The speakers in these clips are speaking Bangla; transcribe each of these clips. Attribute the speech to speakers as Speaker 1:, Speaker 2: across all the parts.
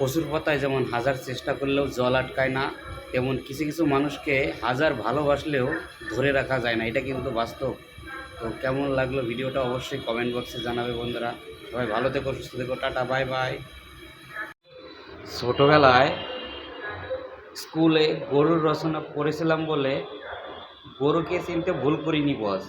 Speaker 1: কচুর পাতায় যেমন হাজার চেষ্টা করলেও জল আটকায় না, তেমন কিছু কিছু মানুষকে হাজার ভালোবাসলেও ধরে রাখা যায় না। এটা কিন্তু বাস্তব। তো কেমন লাগল ভিডিওটা অবশ্যই কমেন্ট বক্সে জানাবে বন্ধুরা। সবাই ভালো থেকো, সুস্থ থেকো, টাটা বাই বাই ছোটোবেলায় স্কুলে গরুর রচনা পড়েছিলাম বলে গরুকে চিনতে ভুল করিনি বস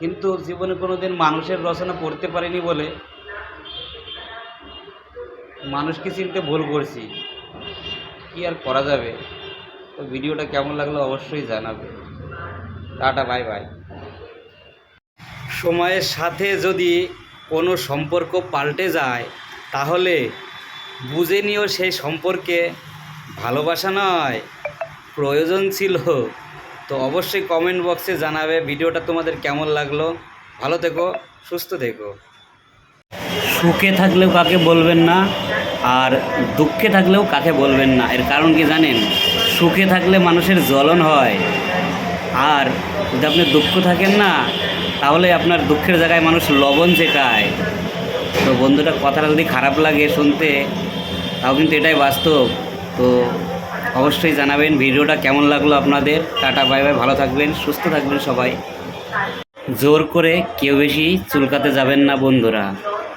Speaker 1: কিন্তু জীবনে কোনোদিন মানুষের রচনা পড়তে পারিনি বলে মানুষকে চিনতে ভুল করছি। কি আর করা যাবে? তো ভিডিওটা কেমন লাগল অবশ্যই জানাবে। টাটা বাই বাই। সময়ের সাথে যদি কোনো সম্পর্ক পাল্টে যায় তাহলে বুঝে নিও সেই সম্পর্কে। ভালোবাসা নয় প্রয়োজন ছিল। তো অবশ্যই কমেন্ট বক্সে জানাবে ভিডিওটা তোমাদের কেমন লাগল। ভালো থেকো সুস্থ থেকো। সুখে থাকলেও কাকে বলবেন না। আর দুঃখে থাকলেও কাকে বলবেন না? এর কারণ কি জানেন? সুখে থাকলে মানুষের জ্বলন হয়। আর যদি আপনি দুঃখ থাকেন না, তাহলে আপনার দুঃখের জায়গায় মানুষ লবণ শেখায় তো বন্ধুটা কথাটা যদি খারাপ লাগে শুনতে, তাও কিন্তু এটাই বাস্তব। তো অবশ্যই জানাবেন ভিডিওটা কেমন লাগল আপনাদের। টাটা, বাই বাই, ভালো থাকবেন, সুস্থ থাকবেন সবাই। জোর করে কেউ বেশি চুলকাতে যাবেন না বন্ধুরা।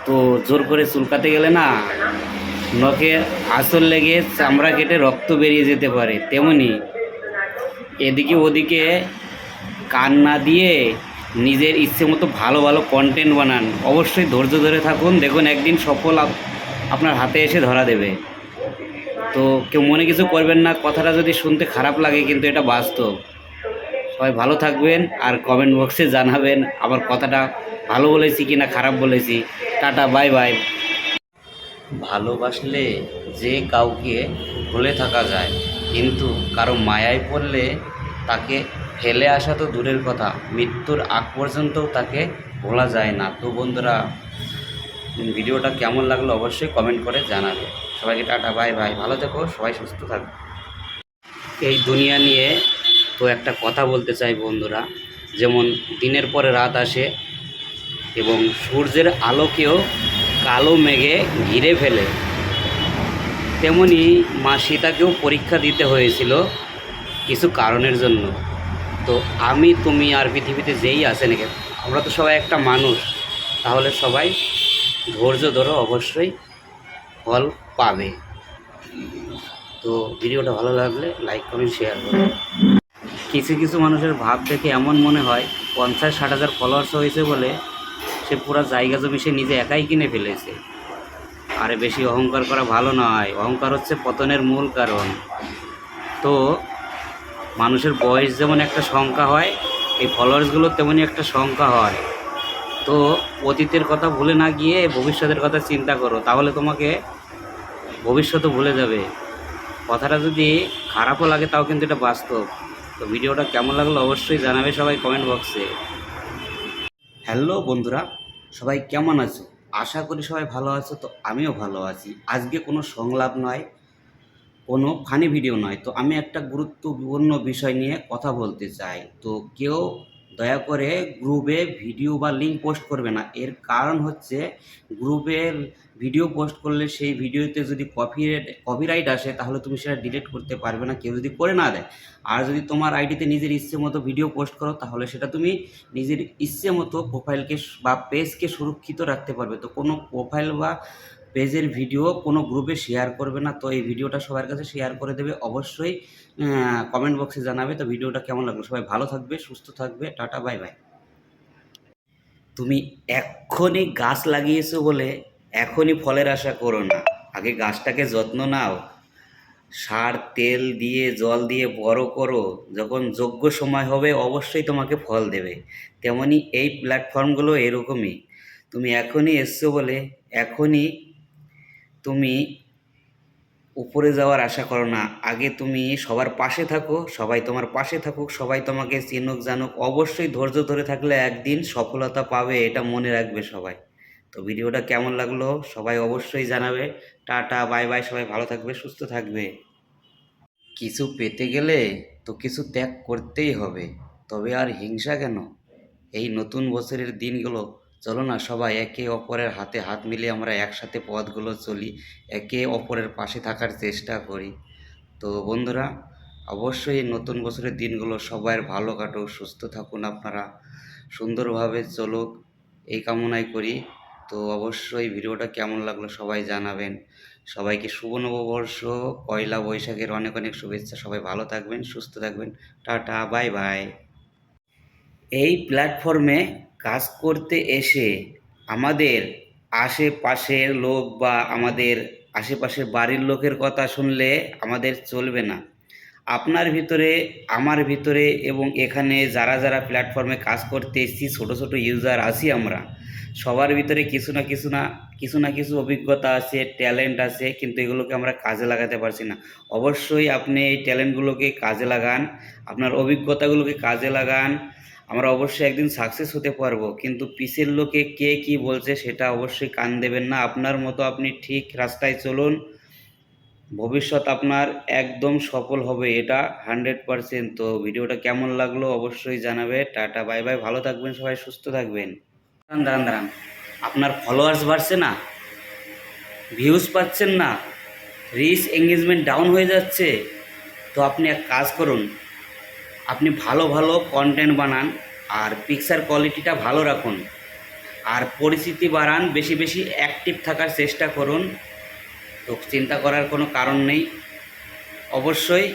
Speaker 1: তো জোর করে চুলকাতে গেলে না নখে আসল লেগে চামড়া কেটে রক্ত বেরিয়ে যেতে পারে, তেমনি এদিকে ওদিকে কান না দিয়ে নিজের ইচ্ছে মতো ভালো ভালো কন্টেন্ট বানান। অবশ্যই ধৈর্য ধরে থাকুন, দেখুন একদিন সফল আপনার হাতে এসে ধরা দেবে। তো কেউ মনে কিছু করবেন না, কথাটা যদি শুনতে খারাপ লাগে কিন্তু এটা বাস্তব। সবাই ভালো থাকবেন আর কমেন্ট বক্সে জানাবেন আমার কথাটা ভালো বলেছি কি না খারাপ বলেছি। টাটা বাই বাই ভালোবাসলে যে কাউকে ভুলে থাকা যায়, কিন্তু কারও মায়ায় পড়লে তাকে ফেলে আসা তো দূরের কথা, মৃত্যুর আগ পর্যন্তও তাকে ভোলা যায় না। তো বন্ধুরা, ভিডিওটা কেমন লাগল অবশ্যই কমেন্ট করে জানাবে। সবাইকে টাটা বাই বাই ভালো থেকো, সবাই সুস্থ থাকবে এই দুনিয়া নিয়ে তো একটা কথা বলতে চাই বন্ধুরা, যেমন দিনের পরে রাত আসে এবং সূর্যের আলোকেও কালো মেঘে ঘিরে ফেলে। তেমনি মা সীতাকেও পরীক্ষা দিতে হয়েছিল কিছু কারণের জন্য। তো আমি, তুমি আর পৃথিবীতে যেই আছে নাকি আমরা তো সবাই একটা মানুষ, তাহলে সবাই ধৈর্য ধরো, অবশ্যই ফল পাবে। তো ভিডিওটা ভালো লাগলে লাইক, কমেন্ট শেয়ার করো। কিছু কিছু মানুষের ভাব দেখে এমন মনে হয়, পঞ্চাশ, ষাট হাজার ফলোয়ার্স হয়েছে বলে সে পুরো জায়গা জমি সে নিজে একাই কিনে ফেলেছে। আরে বেশি অহংকার করা ভালো নয়। অহংকার হচ্ছে পতনের মূল কারণ। তো মানুষের বয়স যেমন একটা সংখ্যা হয়, এই ফলোয়ার্সগুলোর তেমনই একটা সংখ্যা হয়। তো অতীতের কথা ভুলে না গিয়ে ভবিষ্যতের কথা চিন্তা করো, তাহলে তোমাকে ভবিষ্যতে ভুলে যাবে। কথাটা যদি খারাপও লাগে, তাও কিন্তু এটা বাস্তব। তো ভিডিওটা কেমন লাগল অবশ্যই জানাবে সবাই কমেন্ট বক্সে। হ্যালো বন্ধুরা সবাই কেমন আছো? আশা করি সবাই ভালো আছো, তো আমিও ভালো আছি। আজকে কোনো সংলাপ নয়, কোনো ফানি ভিডিও নয়। তো আমি একটা গুরুত্বপূর্ণ বিষয় নিয়ে কথা বলতে চাই। তো কেউ দয়া করে গ্রুপে ভিডিও বা লিঙ্ক পোস্ট করবে না। এর কারণ হচ্ছে গ্রুপের ভিডিও পোস্ট করলে সেই ভিডিওতে যদি কপিরাইট কপিরাইট আসে, তাহলে তুমি সেটা ডিলিট করতে পারবে না, কেউ যদি করে না দেয়। আর যদি তোমার আইডিতে নিজের ইচ্ছে মতো ভিডিও পোস্ট করো, তাহলে সেটা তুমি নিজের ইচ্ছে মতো প্রোফাইলকে বা পেজকে সুরক্ষিত রাখতে পারবে। তো কোনো প্রোফাইল বা পেজের ভিডিও কোনো গ্রুপে শেয়ার করবে না। তো এই ভিডিওটা সবার কাছে শেয়ার করে দেবে। অবশ্যই কমেন্ট বক্সে জানাবে। তো ভিডিওটা কেমন লাগল? সবাই ভালো থাকবে, সুস্থ থাকবে। টাটা বাই বাই তুমি এক্ষুনি গাছ লাগিয়েছো বলে এখনই ফলের আশা করো না। আগে গাছটাকে যত্ন নাও। সার, তেল দিয়ে, জল দিয়ে বড় করো। যখন যোগ্য সময় হবে, অবশ্যই তোমাকে ফল দেবে। তেমনি এই প্ল্যাটফর্মগুলো এরকমই। তুমি এখনই এসছো বলে এখনই তুমি উপরে যাওয়ার আশা করো না। আগে তুমি সবার পাশে থাকো, সবাই তোমার পাশে থাকুক, সবাই তোমাকে চিনুক, জানুক। অবশ্যই ধৈর্য ধরে থাকলে একদিন সফলতা পাবে, এটা মনে রাখবে সবাই। তো ভিডিওটা কেমন লাগল সবাই অবশ্যই জানাবে। টাটা, বাই বাই, সবাই ভালো থাকবে, সুস্থ থাকবে। কিছু পেতে গেলে তো কিছু ত্যাগ করতেই হবে, তবে আর হিংসা কেন? এই নতুন বছরের দিনগুলো চলো না সবাই একে অপরের হাতে হাত মিলিয়ে আমরা একসাথে পথগুলো চলি, একে অপরের পাশে থাকার চেষ্টা করি। তো বন্ধুরা, অবশ্যই নতুন বছরের দিনগুলো সবার ভালো কাটুক, সুস্থ থাকুন আপনারা, সুন্দরভাবে চলুক, এই কামনাই করি। তো অবশ্যই ভিডিওটা কেমন লাগল সবাই জানাবেন। সবাইকে শুভ নববর্ষ, পয়লা বৈশাখের অনেক অনেক শুভেচ্ছা, সবাই ভালো থাকবেন, সুস্থ থাকবেন। টাটা, বাই বাই। এই প্ল্যাটফর্মে কাজ করতে এসে আমাদের আশেপাশের লোক বা আমাদের আশেপাশের বাড়ির লোকের কথা শুনলে আমাদের চলবে না। আপনার ভিতরে, আমার ভিতরে এবং এখানে যারা যারা প্ল্যাটফর্মে কাজ করতে এসেছি, ছোটো ছোটো ইউজার আছি আমরা। সবার ভিতরে কিছু না কিছু না কিছু না কিছু অভিজ্ঞতা আছে ট্যালেন্ট আছে, কিন্তু এগুলোকে আমরা কাজে লাগাতে পারছি না। অবশ্যই আপনি এই ট্যালেন্টগুলোকে কাজে লাগান, আপনার অভিজ্ঞতাগুলোকে কাজে লাগান আমরা অবশ্যই একদিন সাকসেস হতে পারব। কিন্তু পিসের লোকে কে কি বলছে সেটা অবশ্যই কান দেবেন না। আপনার মতো আপনি ঠিক রাস্তায় চলুন, ভবিষ্যৎ আপনার একদম সফল হবে, এটা হান্ড্রেড পারসেন্ট তো ভিডিওটা কেমন লাগল অবশ্যই জানাবে। টাটা বাই বাই ভালো থাকবেন সবাই, সুস্থ থাকবেন। দাঁড়ান দাঁড়ান দাঁড়ান। আপনার ফলোয়ার্স বাড়ছে না? ভিউজ পাচ্ছেন না? রিচ এঙ্গেজমেন্ট ডাউন হয়ে যাচ্ছে। তো আপনি এক কাজ করুন আপনি ভালো ভালো কন্টেন্ট বানান আর পিকচার কোয়ালিটিটা ভালো রাখুন। আর পরিচিতি বাড়ান, বেশি বেশি অ্যাক্টিভ থাকার চেষ্টা করুন। তো চিন্তা করার কোনো কারণ নেই। অবশ্যই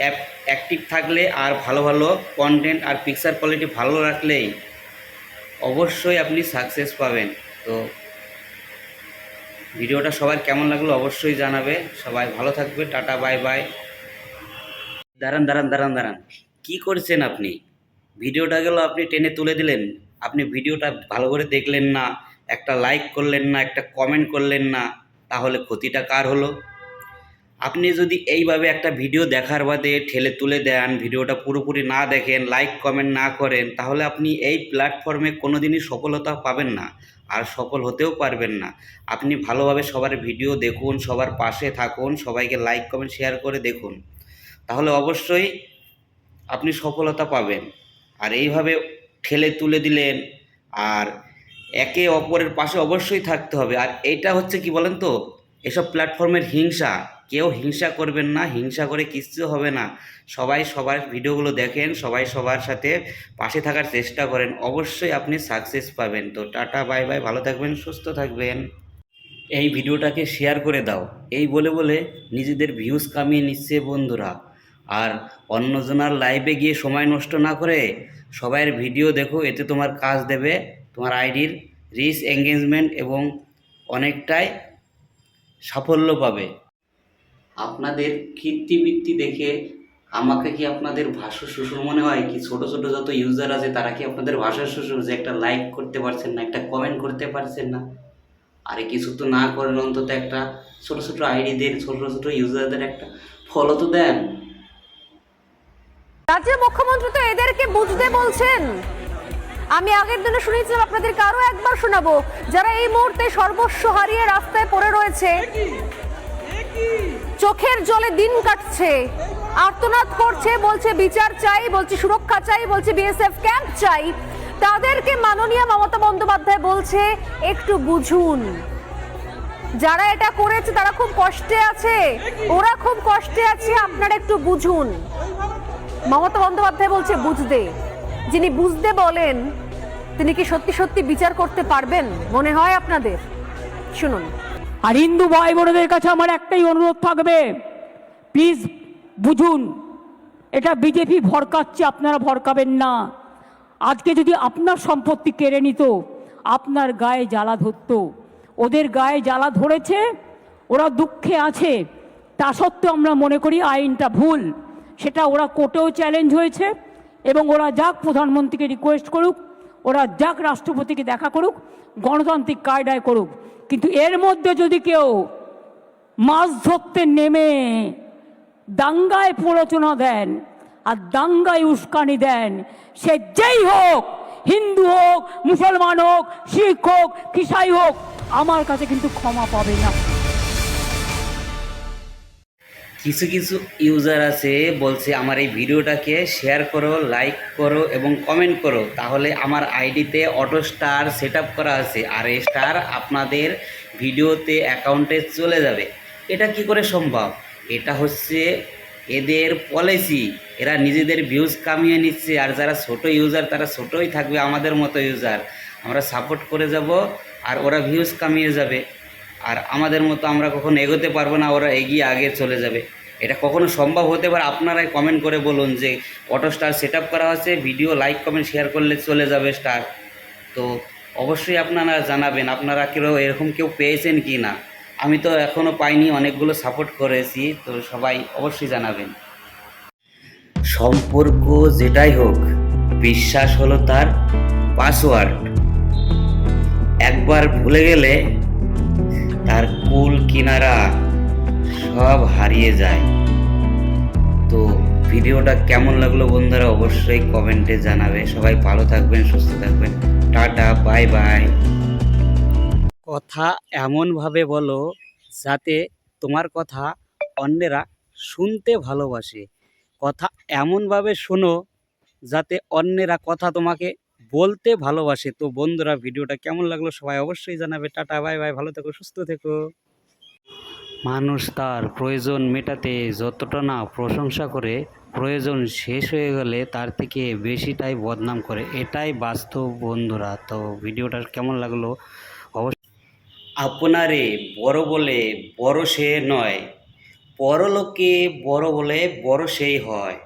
Speaker 1: অ্যাপ অ্যাক্টিভ থাকলে আর ভালো ভালো কন্টেন্ট আর পিকচার কোয়ালিটি ভালো রাখলেই অবশ্যই আপনি সাকসেস পাবেন। তো ভিডিওটা সবার কেমন লাগল অবশ্যই জানাবে। সবাই ভালো থাকবে। টাটা বাই বাই দাঁড়ান দাঁড়ান দাঁড়ান দাঁড়ান। কী করছেন আপনি? ভিডিওটা গেল আপনি টেনে তুলে দিলেন। আপনি ভিডিওটা ভালো করে দেখলেন না, একটা লাইক করলেন না, একটা কমেন্ট করলেন না, তাহলে ক্ষতিটা কার হলো? আপনি যদি এইভাবে একটা ভিডিও দেখার বাদে ঠেলে তুলে দেন, ভিডিওটা পুরোপুরি না দেখেন লাইক কমেন্ট না করেন, তাহলে আপনি এই প্ল্যাটফর্মে কোনো দিনই সফলতা পাবেন না, আর সফল হতেও পারবেন না। আপনি ভালোভাবে সবার ভিডিও দেখুন, সবার পাশে থাকুন, সবাইকে লাইক কমেন্ট শেয়ার করে দেখুন। তাহলে অবশ্যই আপনি সফলতা পাবেন। আর এইভাবে ঠেলে তুলে দিলেন, আর একে অপরের পাশে অবশ্যই থাকতে হবে। আর এইটা হচ্ছে কি বলেন তো? এসব প্ল্যাটফর্মের হিংসা। কেউ হিংসা করবেন না, হিংসা করে কিচ্ছু হবে না। সবাই সবার ভিডিওগুলো দেখেন, সবাই সবার সাথে পাশে থাকার চেষ্টা করেন। অবশ্যই আপনি সাকসেস পাবেন। তো টাটা বাই বাই ভালো থাকবেন, সুস্থ থাকবেন। এই ভিডিওটাকে শেয়ার করে দাও। এই বলে বলে নিজেদের ভিউজ কামিয়ে নিচ্ছে বন্ধুরা। আর অন্যজনার লাইভে গিয়ে সময় নষ্ট না করে সবাইয়ের ভিডিও দেখো, এতে তোমার কাজ দেবে, তোমার আইডির রিচ এঙ্গেজমেন্ট এবং অনেকটাই সাফল্য পাবে। আপনাদের কীর্তিবৃত্তি দেখে আমাকে কি আপনাদের ভাষ্য শ্বশুর মনে হয়? কি ছোট ছোট যত ইউজার আছে, তারা কি আপনাদের ভাষা শ্বশুর যে একটা লাইক করতে পারছেন না, একটা কমেন্ট করতে পারছেন না? আরে কিছু তো না করেন অন্তত একটা ছোট ছোট আইডিদের ছোট ছোট ইউজারদের একটা ফলো তো দেন।
Speaker 2: রাজ্যের মুখ্যমন্ত্রী তো এদেরকে বুঝতে বলছেন। আমি আগের দিনে শুনেছিলাম আপনাদেরকে আরও একবার শোনাবো, যারা এই মুহূর্তে সর্বস্ব হারিয়ে রাস্তায় পড়ে রয়েছে। চোখের জলে দিন কাটছে, আর্তনাদ করছে, বলছে বিচার চাই, বলছে সুরক্ষা চাই, বলছে বিএসএফ ক্যাম্প চাই। তাদেরকে মাননীয় মমতা বন্দ্যোপাধ্যায় বলছে, একটু বুঝুন। যারা এটা করেছে তারা খুব কষ্টে আছে, ওরা খুব কষ্টে আছে, আপনারা একটু বুঝুন। মমতা বন্দ্যোপাধ্যায় বলছে বুঝতে। যিনি বুঝতে বলেন, তিনি কি সত্যি সত্যি বিচার করতে পারবেন? মনে হয় আপনাদের। শুনুন।
Speaker 3: আর হিন্দু ভাই বোনদের কাছে আমার একটাই অনুরোধ থাকবে। প্লিজ বুঝুন, এটা বিজেপি ভরকাচ্ছে, আপনারা ভরকাবেন না। আজকে যদি আপনার সম্পত্তি কেড়ে নিত, আপনার গায়ে জ্বালা ধরতো। ওদের গায়ে জ্বালা ধরেছে, ওরা দুঃখে আছে। তা সত্ত্বেও আমরা মনে করি আইনটা ভুল। সেটা ওরা কোর্টেও চ্যালেঞ্জ হয়েছে এবং ওরা যাক প্রধানমন্ত্রীকে রিকোয়েস্ট করুক, ওরা যাক রাষ্ট্রপতিকে দেখা করুক, গণতান্ত্রিক কায়দায় করুক। কিন্তু এর মধ্যে যদি কেউ মাছ ধরতে নেমে দাঙ্গায় প্ররোচনা দেন আর দাঙ্গায় উস্কানি দেন, সে যেই হোক, হিন্দু হোক, মুসলমান হোক, শিখ হোক খ্রিসাই হোক, আমার কাছে কিন্তু ক্ষমা পাবে না।
Speaker 1: কিছু কিছু ইউজার আছে, বলছে আমার এই ভিডিওটাকে শেয়ার করো লাইক করো এবং কমেন্ট করো। তাহলে আমার আইডিতে অটো স্টার সেট করা আছে আর এই স্টার আপনাদের ভিডিওতে অ্যাকাউন্টে চলে যাবে। এটা কি করে সম্ভব? এটা হচ্ছে এদের পলিসি এরা নিজেদের ভিউজ কামিয়ে নিচ্ছে আর যারা ছোট ইউজার তারা ছোটই থাকবে আমাদের মতো ইউজার আমরা সাপোর্ট করে যাব আর ওরা ভিউজ কামিয়ে যাবে। আর আমাদের মতো আমরা কখনো এগোতে পারব না, ওরা এগিয়ে আগে চলে যাবে। এটা কখনো সম্ভব হতে পারে, আপনারাই কমেন্ট করে বলুন যে অটো স্টার সেট করা হচ্ছে ভিডিও লাইক কমেন্ট শেয়ার করলে চলে যাবে স্টার তো অবশ্যই আপনারা জানাবেন, আপনারা কেউ এরকম কেউ পেয়েছেন কি না? আমি তো এখনও পাইনি, অনেকগুলো সাপোর্ট করেছি, তো সবাই অবশ্যই জানাবেন। সম্পর্ক যেটাই হোক, বিশ্বাস হলো তার পাসওয়ার্ড একবার ভুলে গেলে তার কুল কিনারা সব হারিয়ে যায়। তো ভিডিওটা কেমন লাগল বন্ধুরা অবশ্যই কমেন্টে জানাবে। সবাই ভালো থাকবেন, সুস্থ থাকবেন। টাটা, বাই বাই। কথা এমনভাবে বলো যাতে তোমার কথা অন্যেরা শুনতে ভালোবাসে। কথা এমনভাবে শোনো যাতে অন্যেরা কথা তোমাকে বলতে ভালোবাসে। তো বন্ধুরা ভিডিওটা কেমন লাগল সবাই অবশ্যই জানাবে। টাটা বাই বাই ভালো থেকো সুস্থ থেকো। মানুষ তার প্রয়োজন মেটাতে যতটা না প্রশংসা করে প্রয়োজন শেষ হয়ে গেলে তার থেকে বেশিটাই বদনাম করে। এটাই বাস্তব বন্ধুরা। তো ভিডিওটা কেমন লাগল অবশ্যই আপনারে বড় বলে বড় সে নয় পরলোকে বড় বলে বড় সেই হয়।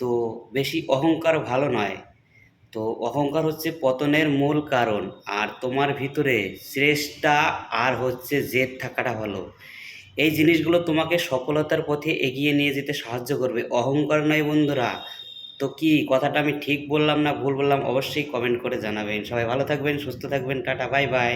Speaker 1: তো বেশি অহংকার ভালো নয়। তো অহংকার হচ্ছে পতনের মূল কারণ, আর তোমার ভিতরে শ্রেষ্ঠা আর হচ্ছে জেদ থাকাটা ভালো। এই জিনিসগুলো তোমাকে সফলতার পথে এগিয়ে নিয়ে যেতে সাহায্য করবে। অহংকার নয় বন্ধুরা। তো কি, কথাটা আমি ঠিক বললাম না ভুল বললাম অবশ্যই কমেন্ট করে জানাবেন। সবাই ভালো থাকবেন, সুস্থ থাকবেন, টাটা বাই বাই